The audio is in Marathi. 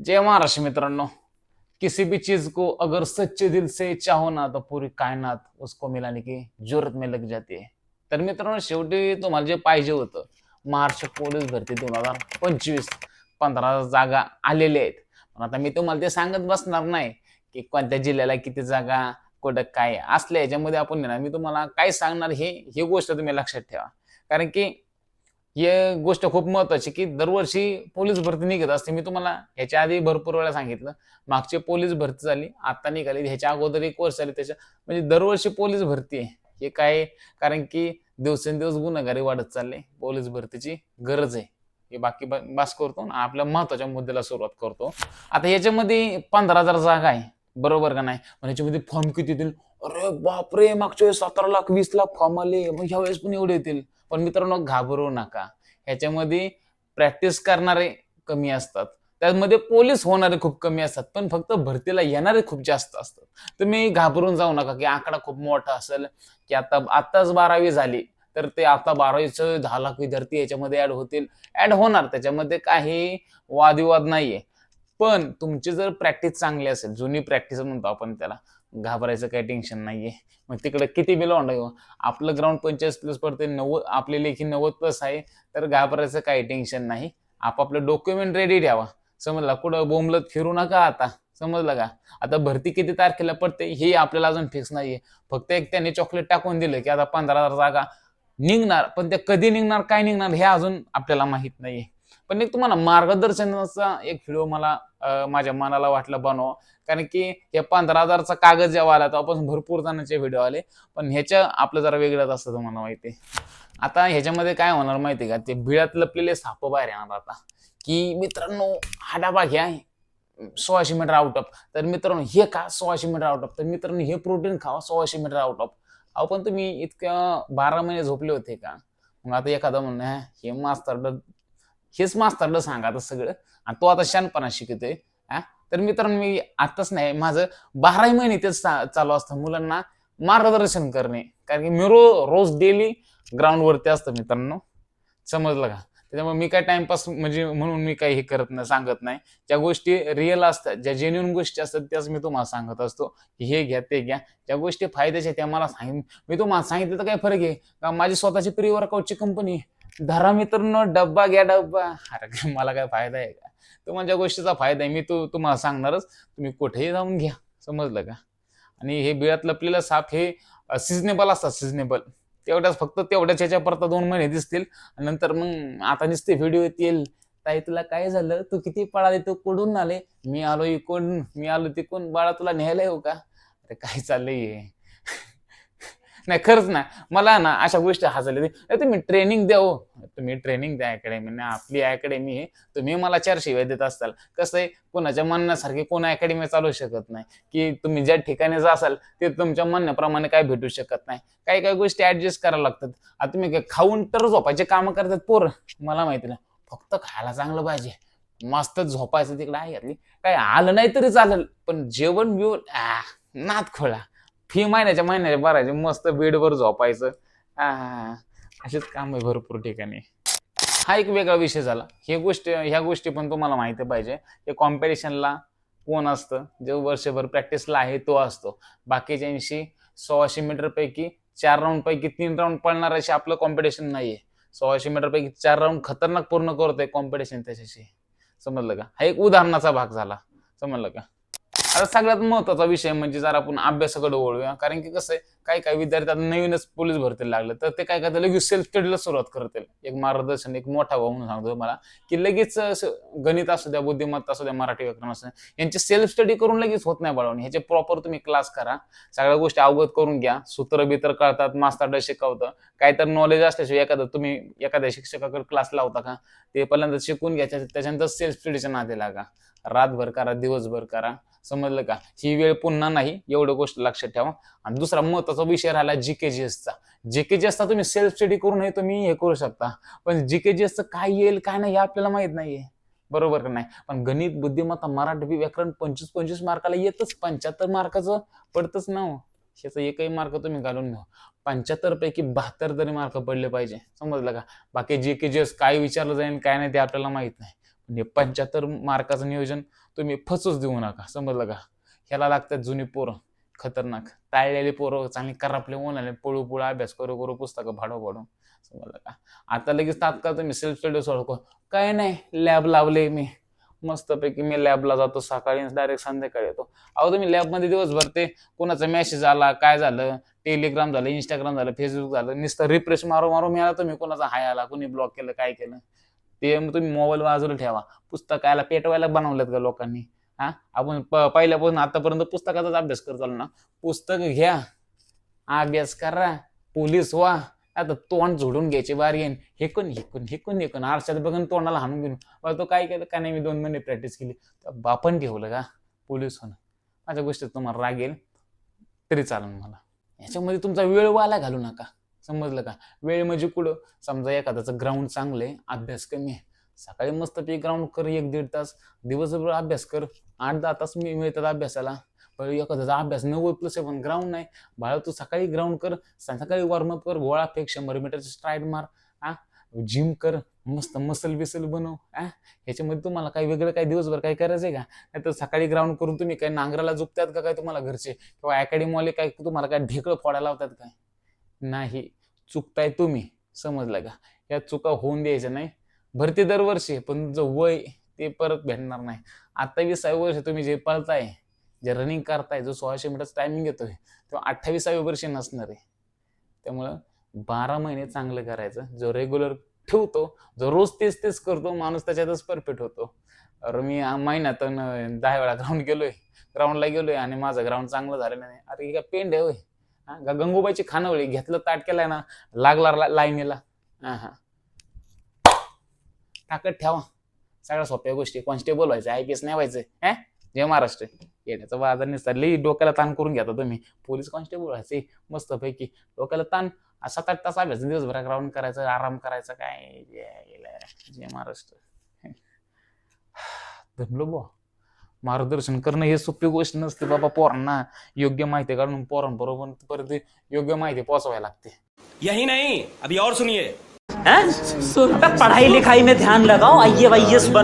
जय महाराष्ट्र मित्रांनो. किसी भी चीज को अगर सच्चे दिल से चाहो ना तो पूरी कायनात उसको मिलाने की जरूरत में लग जाते है. तर मित्रांनो शेवटी तुम्हाला जे पाहिजे होतं महाराष्ट्र पोलीस भरती दोन हजार पंचवीस पंधरा जागा आलेल्या आहेत. पण आता मी तुम्हाला ते सांगत बसणार नाही की कोणत्या जिल्ह्याला किती जागा कुठं काय असल्या याच्यामध्ये आपण नाही मी तुम्हाला काय सांगणार हे ही गोष्ट तुम्ही लक्षात ठेवा. कारण की हे गोष्ट खूप महत्वाची की दरवर्षी पोलीस भरती निघत असते. मी तुम्हाला ह्याच्या आधी भरपूर वेळा सांगितलं. मागची पोलीस भरती झाली आता निघाली. ह्याच्या अगोदर एक वर्ष झाली त्याच्या म्हणजे दरवर्षी पोलीस भरती आहे. हे काय? कारण की दिवसेंदिवस गुन्हेगारी वाढत चालले. पोलीस भरतीची गरज आहे. हे बाकी बास करतो ना आपल्या महत्त्वाच्या मुद्द्याला सुरुवात करतो. आता याच्यामध्ये पंधरा हजार जागा आहे. बरोबर का नाही? मग याच्यामध्ये फॉर्म किती येतील? अरे बापरे मागच्या वेळेस सतरा लाख वीस लाख फॉर्म आले. मग ह्या वेळेस पण एवढे येतील. पण मित्रांनो घाबरू नका. ह्याच्यामध्ये प्रॅक्टिस करणारे कमी असतात. त्यामध्ये पोलीस होणारे खूप कमी असतात. पण फक्त भरतीला येणारे खूप जास्त असतात. तुम्ही घाबरून जाऊ नका की आकडा खूप मोठा असेल की आता आताच बारावी झाली तर ते आता बारावीचं दहा लाख विद्यार्थी याच्यामध्ये ऍड होतील. ऍड होणार. त्याच्यामध्ये काही वादविवाद नाहीये. पण तुमची जर प्रॅक्टिस चांगली असेल जुनी प्रॅक्टिस म्हणतो आपण त्याला घाबरायचं काही टेन्शन नाहीये. मग तिकडे किती बिल ऑन आपलं ग्राउंड पंचेचाळीस प्लस पडते नव्वद आपले लेखी नव्वद प्लस आहे तर घाबरायचं काही टेन्शन नाही. आपापलं डॉक्युमेंट रेडी ठेवा. समजला? कुठं बोंबलत फिरू नका आता. समजलं का? आता भरती किती तारखेला पडते हे आपल्याला अजून फिक्स नाहीये. फक्त एक त्याने चॉकलेट टाकून दिलं की आता पंधरा हजार जागा निघणार पण त्या कधी निघणार काय निघणार हे अजून आपल्याला माहीत नाहीये. पण एक तुम्हाला मार्गदर्शनाचा एक व्हिडिओ मला माझ्या मनाला वाटलं बनवा. कारण की हे पंधरा हजारचा कागद जेव्हा आला तेव्हापासून भरपूर जणांचे व्हिडिओ आले. पण ह्याच्या आपलं जरा वेगळंच असतं तुम्हाला माहिती आहे. आता ह्याच्यामध्ये काय होणार माहिती का? ते बिळात लपलेले साप बाहेर येणार आता. की मित्रांनो हा डबा घ्या सोळाशे मीटर आउट ऑफ तर मित्रांनो हे का सोळाशे मीटर आउट ऑफ तर मित्रांनो हे प्रोटीन खावा सोळाशे मीटर आउट ऑफ अहो पण तुम्ही इतक्या बारा महिने झोपले होते का? मग आता एखादा म्हणणं हे मास्तर हेच मास्तरला सांगा आता सगळं. आणि तो आता शानपणा शिकतोय. तर मित्रांनो मी आताच नाही माझं बाराही महिने तेच चालू असतं मुलांना मार्गदर्शन करणे. कारण की मी रो रोज डेली ग्राउंडवरती असतं मित्रांनो. समजलं का? त्याच्यामुळे मी काय टाइमपास म्हणजे म्हणून मी काही हे करत नाही सांगत नाही. ज्या गोष्टी रिअल असतात ज्या जेन्युन गोष्टी असतात त्याच मी तुम्हाला सांगत असतो. की हे घ्या ते घ्या. ज्या गोष्टी फायद्याच्या त्या मला सांग मी तुम्हाला सांगितलं तर काय फरक आहे. का माझी स्वतःची प्री वर्कआउटची कंपनी धरा मित्रांनो डब्बा घ्या डब्बा. अरे काय मला काय फायदा आहे का? तुम्हाला गोष्टीचा फायदा आहे. मी तो तुम्हाला सांगणारच. तुम्ही कुठेही जाऊन घ्या. समजलं का? आणि हे बिळात लपलेलं साप हे सिजनेबल असतात सिजनेबल तेवढ्याच फक्त तेवढ्याच ह्याच्या परता दोन महिने दिसतील. नंतर मग आता नुसते व्हिडिओ येतील. ताई तुला काय झालं? तू किती पळाले? तू कुठून आले? मी आलो इकडून. मी आलो तिकडून. बाळा तुला न्यायला येऊ का? अरे काय चाललंय नाही खरंच ना मला ना अशा गोष्टी हसायला नाही. तुम्ही ट्रेनिंग द्या हो. तुम्ही ट्रेनिंग द्या अकॅडमी आपली अकॅडमी आहे. तुम्ही मला चार शिवाय देत असताल कसं आहे कोणाच्या म्हणण्यासारखी कोण अकॅडमी चालू शकत नाही. की तुम्ही ज्या ठिकाणी जासाल ते तुमच्या म्हणण्याप्रमाणे काय भेटू शकत नाही. काही काही गोष्टी ऍडजस्ट करायला लागतात. आता तुम्ही काय खाऊन तर झोपायचे कामं करतात पोर. मला माहिती ना फक्त खायला चांगलं पाहिजे. मस्त झोपायचं तिकडे आहे घातली काय आलं नाही तरी चालेल. पण जेवण बिवण आ, नात खोळा फी महिन्याच्या महिन्याच्या भरायचे मस्त बेडवर झोपायचं. असेच काम आहे भरपूर ठिकाणी. हा एक वेगळा विषय झाला. हे गोष्टी ह्या गोष्टी पण तुम्हाला माहिती पाहिजे. हे कॉम्पिटिशनला कोण असतं? जो वर्षभर प्रॅक्टिसला आहे तो असतो. बाकीच्यांशी सोळाशे मीटरपैकी चार राऊंडपैकी तीन राऊंड पळणार अशी आपलं कॉम्पिटिशन नाहीये. सोळाशे मीटर पैकी चार राऊंड खतरनाक पूर्ण करतोय कॉम्पिटिशन त्याच्याशी. समजलं का? हा एक उदाहरणाचा भाग झाला. समजलं का? आता सगळ्यात महत्त्वाचा विषय म्हणजे जर आपण अभ्यासाकडे वळूया. कारण की कसं आहे काही काही विद्यार्थी आता नवीनच पोलीस भरतीला लागलं. तर ते काय करतात लगेच सेल्फ स्टडीला सुरुवात करतील. एक मार्गदर्शन एक मोठा भाऊ म्हणून सांगतो मला की लगेच असं गणित असू द्या बुद्धिमत्ता असू द्या मराठी व्याकरण असू द्या यांची सेल्फ स्टडी करून लगेच होत नाही बाळवणी ह्याचे प्रॉपर तुम्ही क्लास करा. सगळ्या गोष्टी अवगत करून घ्या. सूत्र बितर कळतात मास्तर शिकवतं. काय तर नॉलेज असल्याशिवाय एखादं तुम्ही एखाद्या शिक्षकाकडे क्लास लावता का? ते पहिल्यांदा शिकून घ्या त्याच्यानंतर सेल्फ स्टडीच्या नादी लागा. रातभर करा दिवसभर करा. समजलं का? ही वेळ पुन्हा नाही एवढं गोष्ट लक्षात ठेवा. आणि दुसरा महत्त्वाचा विषय राहिला जी के जी एसचा जी के जी एसचा तुम्ही सेल्फ स्टडी करूनही तुम्ही हे करू शकता. पण जी के जी एसचं काय येईल काय नाही हे आपल्याला माहीत नाहीये. बरोबर का नाही? पण गणित बुद्धिमत्ता मराठी व्याकरण पंचवीस पंचवीस मार्काला येतच. पंच्याहत्तर मार्काचं पडतच ना हो. ह्याचा एकही मार्क तुम्ही घालून घ्या. पंच्याहत्तर पैकी बहात्तर तरी मार्क पडले पाहिजे. समजलं का? बाकी जे के जे काय विचारलं जाईल काय नाही ते आपल्याला माहीत नाही. म्हणजे पंच्याहत्तर मार्काचं नियोजन तुम्ही फसूच देऊ नका. समजलं का? ह्याला लागतात जुनी पोरं. खतरनाक. ताळलेली पोरं चांगली करापले आले पळू पळू अभ्यास करू करू पुस्तकं भाडो भाडू समजलं का? आता लगेच तात्काळ तुम्ही सेल्फ स्टडी सोडको काय नाही लॅब लावले मी. मस्तपैकी मी लॅबला जातो. सकाळी डायरेक्ट संध्याकाळी येतो. अहो तुम्ही लॅबमध्ये दिवसभर ते कोणाचा मेसेज आला काय झालं? टेलिग्राम झालं इंस्टाग्राम झालं फेसबुक झालं नुसतं रिफ्रेश मारू मारू मिळाला तुम्ही कोणाचा हाय आला कोणी ब्लॉक केलं काय केलं? ते तुम्ही मोबाईल बाजूला ठेवा. पुस्तकाला पेटवायला बनवलेत का लोकांनी? हा? आपण प- पहिल्यापासून आतापर्यंत पुस्तकाचाच अभ्यास करत आलो ना? पुस्तक घ्या अभ्यास करा पोलीस व्हा आता तोंड झोडून घ्यायची बार येईन. हेकून हेकून हेकून हेकून. आरशात बघून तोंडाला हाणून घेऊन. बरं तो काय केलं? का नाही मी दोन महिने प्रॅक्टिस केली? तर बापन ठेवलं का? पोलीस होणं. माझ्या गोष्टीत तुम्हाला रागेल तरी चालेल मला. याच्यामध्ये तुमचा वेळ वाला घालू नका. समजलं का? वेळ म्हणजे कुठं? समजा एखाद्याचं ग्राउंड चांगलं आहे अभ्यास कमी आहे. सकाळी मस्त ते ग्राउंड कर एक दीड तास. दिवसभर अभ्यास कर. आठ दहा तास मी मिळतात अभ्यासाला. पण एखाद्याचा अभ्यास नव्वद प्लस आहे पण ग्राउंड नाही. बाळा तू सकाळी ग्राउंड कर. संध्याकाळी वॉर्मअप कर. गोळा फेक शंभर मीटरचे स्ट्राईड मार. आ? जिम कर. मस्त मसल बिसल बनव. आ? ह्याच्यामध्ये तुम्हाला काही वेगळं काही दिवसभर काही करायचं आहे का? नाही तर सकाळी ग्राउंड करून तुम्ही काय नांगराला झुकतात का काय तुम्हाला घरचे? किंवा अकॅडमीवाले काय तुम्हाला काय ढेकळं फोडायला लावतात काय? नाही चुकताय तुम्ही समजलं का? या चुका होऊन द्यायच्या नाही. भरती दरवर्षी पण जो वय ते परत भेटणार नाही. आता विसाव्या वर्ष तुम्ही जे पळताय जे रनिंग करताय जो सोळाशे मीटरचा टायमिंग येतोय तो अठ्ठावीसाव्या वर्षी नसणार आहे. त्यामुळं बारा महिने चांगलं करायचं. जो रेग्युलर ठेवतो जो रोज तेच तेच करतो माणूस त्याच्यातच परफेक्ट होतो. अरे मी महिन्यातून दहा वेळा ग्राउंड गेलोय ग्राउंडला गेलोय आणि माझं ग्राउंड चांगलं झालं नाही. अरे का काय पेंड आहे होय. गंगूबाईची खानवळी घेतलं ताट केलाय ना लागला लाईनीला. हा हा. ताकद ठेवा. सगळ्या सोप्या गोष्टी. कॉन्स्टेबल व्हायचं आय पी एस नाही व्हायचं. हे? जय महाराष्ट्र. येण्याचा बाजार निसरली लई डोक्याला ताण करून घेता तुम्ही. पोलीस कॉन्स्टेबल व्हायचे मस्तपैकी. डोक्याला ताण. सात आठ तास अभ्यास दिवसभर ग्राउंड करायचं आराम करायचा काय? जय जय महाराष्ट्र. धमलो बुवा. मार्गदर्शन करणं हे सोपी गोष्ट नसते बाबा पोरांना. योग्य माहिती काढून पोरांबरोबर परत ते योग्य माहिती पोचवायला लागते. यही नहीं अभी और सुनिए. पढ़ाई लिखाई में ध्यान लगाओ आई बनो